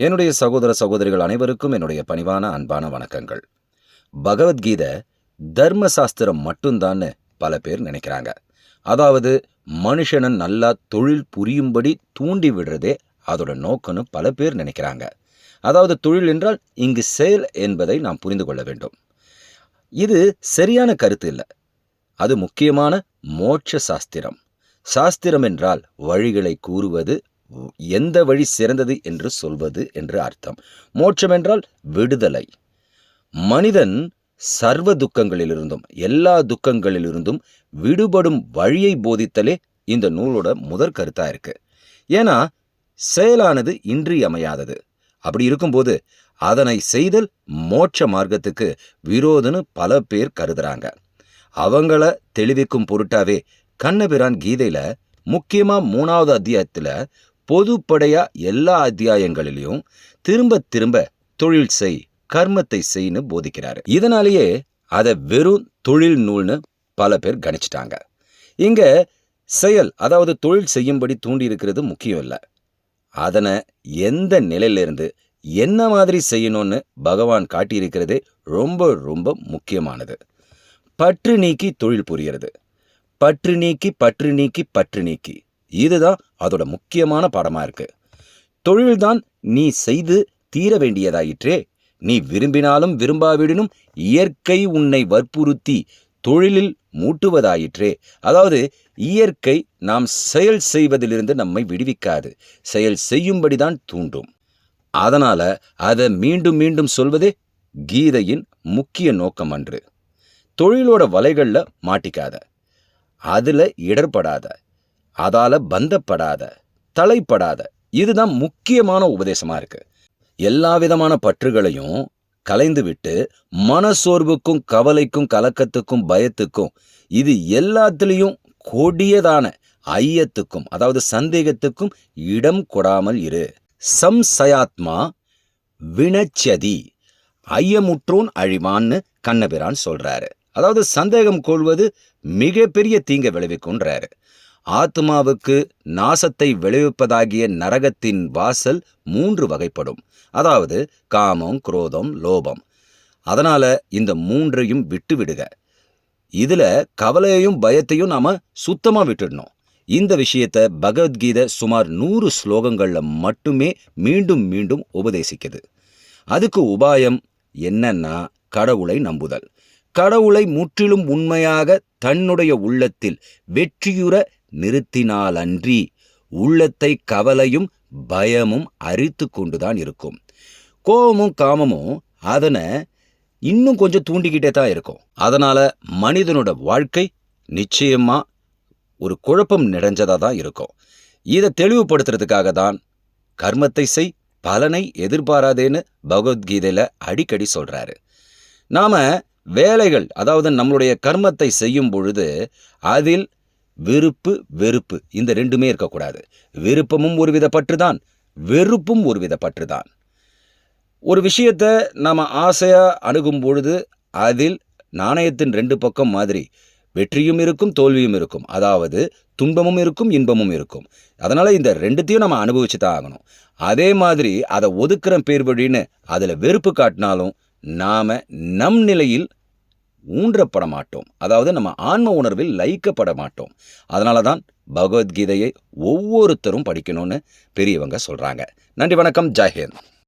என்னுடைய சகோதர சகோதரிகள் அனைவருக்கும் என்னுடைய பணிவான அன்பான வணக்கங்கள். பகவத்கீதை தர்ம சாஸ்திரம் மட்டும்தான்னு பல பேர் நினைக்கிறாங்க. அதாவது மனுஷனை நல்லா தொழில் புரியும்படி தூண்டி விடுறதே அதோட நோக்கம்னு பல பேர் நினைக்கிறாங்க. அதாவது தொழில் என்றால் இங்கு செயல் என்பதை நாம் புரிந்து கொள்ள வேண்டும். இது சரியான கருத்து இல்லை. அது முக்கியமான மோட்ச சாஸ்திரம். சாஸ்திரம் என்றால் வழிகளை கூறுவது எந்த வழி சிறந்தது என்று சொல்வது என்று அர்த்தம். மோட்சம் என்றால் விடுதலை. மனிதன் சர்வ துக்கங்களிலிருந்தும் எல்லா துக்கங்களிலிருந்தும் விடுபடும் வழியை போதித்தலே இந்த நூலோட முதற் கருத்தா இருக்கு. ஏன்னா செயலானது இன்றியமையாதது. அப்படி இருக்கும்போது அதனை செய்தல் மோட்ச மார்க்கத்துக்கு விரோதன்னு பல பேர் கருதுறாங்க. அவங்கள தெளிவிக்கும் பொருட்டாவே கண்ணபிரான் கீதையில் முக்கியமா மூணாவது அத்தியாயத்துல பொதுப்படையா எல்லா அத்தியாயங்களிலையும் திரும்ப திரும்ப தொழில் செய் கர்மத்தை செய்ன்னு போதிக்கிறாரு. இதனாலேயே அதை வெறும் தொழில் நூல்னு பல பேர் கணிச்சிட்டாங்க. இங்க செயல் அதாவது தொழில் செய்யும்படி தூண்டி இருக்கிறது முக்கியம் இல்லை. அதனை எந்த நிலையிலிருந்து என்ன மாதிரி செய்யணும்னு பகவான் காட்டியிருக்கிறது ரொம்ப ரொம்ப முக்கியமானது. பற்று நீக்கி தொழில் புரிகிறது பற்று நீக்கி பற்று நீக்கி பற்று நீக்கி. இதுதான் அதோட முக்கியமான பாடமா இருக்கு. தொழில்தான் நீ செய்து தீர வேண்டியதாயிற்றே. நீ விரும்பினாலும் விரும்பாவிடனும் இயற்கை உன்னை வற்புறுத்தி தொழிலில் மூட்டுவதாயிற்றே. அதாவது இயற்கை நாம் செயல் செய்வதிலிருந்து நம்மை விடுவிக்காது. செயல் செய்யும்படிதான் தூண்டும். அதனால அதை மீண்டும் மீண்டும் சொல்வதே கீதையின் முக்கிய நோக்கம் அன்று. தொழிலோட வலைகள்ல மாட்டிக்காத. அதுல இடர்படாத. அதால பந்தப்படாத தலைப்படாத. இதுதான் முக்கியமான உபதேசமா இருக்கு. எல்லா விதமான பற்றுகளையும் கலைந்து விட்டு மனசோர்வுக்கும் கவலைக்கும் கலக்கத்துக்கும் பயத்துக்கும் இது எல்லாத்துலேயும் கொடியதான ஐயத்துக்கும் அதாவது சந்தேகத்துக்கும் இடம் கொடாமல் இரு. சம்சயாத்மா வினச்சதி ஐயமுற்றோன் அழிவான்னு கண்ணபிரான் சொல்றாரு. அதாவது சந்தேகம் கொள்வது மிகப்பெரிய தீங்க விளைவிக்கும்ன்றாரு. ஆத்மாவுக்கு நாசத்தை விளைவிப்பதாகிய நரகத்தின் வாசல் மூன்று வகைப்படும். அதாவது காமம் குரோதம் லோபம். அதனால இந்த மூன்றையும் விட்டு விடுக இதுல கவலையையும் பயத்தையும் நாம சுத்தமா விட்டுடணும். இந்த விஷயத்தை பகவத்கீதை சுமார் நூறு ஸ்லோகங்கள்ல மட்டுமே மீண்டும் மீண்டும் உபதேசிக்குது. அதுக்கு உபாயம் என்னன்னா கடவுளை நம்புதல். கடவுளை முற்றிலும் உண்மையாக தன்னுடைய உள்ளத்தில் வெற்றியுற நிறுத்தினாலன்றி உள்ளத்தை கவலையும் பயமும் அரித்து கொண்டுதான் இருக்கும். கோபமும் காமமும் அதனை இன்னும் கொஞ்சம் தூண்டிக்கிட்டே தான் இருக்கும். அதனால மனிதனோட வாழ்க்கை நிச்சயமா ஒரு குழப்பம் நிறைஞ்சதாக தான் இருக்கும். இதை தெளிவுபடுத்துறதுக்காக தான் கர்மத்தை செய் பலனை எதிர்பாராதேன்னு பகவத்கீதையில அடிக்கடி சொல்றாரு. நாம வேலைகள் அதாவது நம்மளுடைய கர்மத்தை செய்யும் பொழுது அதில் விருப்பு வெறுப்பு. இந்த ரெண்டுமே இருக்கக்கூடாது. விருப்பமும் ஒரு வித பற்றுதான் வெறுப்பும் ஒரு வித பற்றுதான். ஒரு விஷயத்தை நாம் ஆசையாக அணுகும் பொழுது அதில் நாணயத்தின் ரெண்டு பக்கம் மாதிரி வெற்றியும் இருக்கும் தோல்வியும் இருக்கும். அதாவது துன்பமும் இருக்கும் இன்பமும் இருக்கும். அதனால் இந்த ரெண்டுத்தையும் நம்ம அனுபவிச்சு தான் ஆகணும். அதே மாதிரி அதை ஒதுக்குற பேர் வழின்னு அதில் வெறுப்பு காட்டினாலும் நாம் நம் நிலையில் ஊன்றப்பட மாட்டோம் அதாவது நம்ம ஆன்ம உணர்வில் லயிக்கப்பட மாட்டோம் அதனால தான் பகவத்கீதையை ஒவ்வொருத்தரும் படிக்கணும்னு பெரியவங்க சொல்கிறாங்க நன்றி வணக்கம். ஜெய்ஹிந்த்